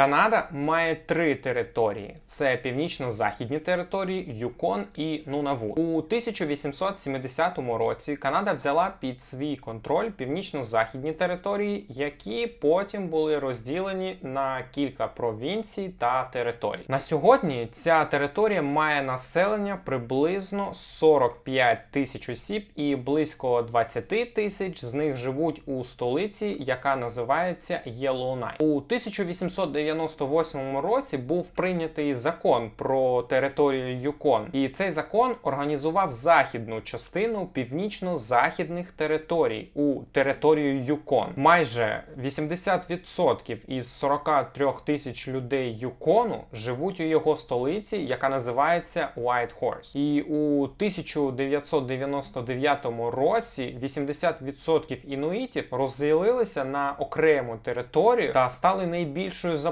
Канада має три території: це північно-західні території, Юкон і Нунавут. У 1870 році Канада взяла під свій контроль північно-західні території, які потім були розділені на кілька провінцій та територій. На сьогодні ця територія має населення приблизно 45 тисяч осіб, і близько 20 тисяч з них живуть у столиці, яка називається Єлоунай. У 1898 році був прийнятий закон про територію Юкон, і цей закон організував західну частину північно-західних територій у територію Юкон. Майже 80% із 43 тисяч людей Юкону живуть у його столиці, яка називається Horse. І у 1999 році 80% інуїтів розділилися на окрему територію та стали найбільшою за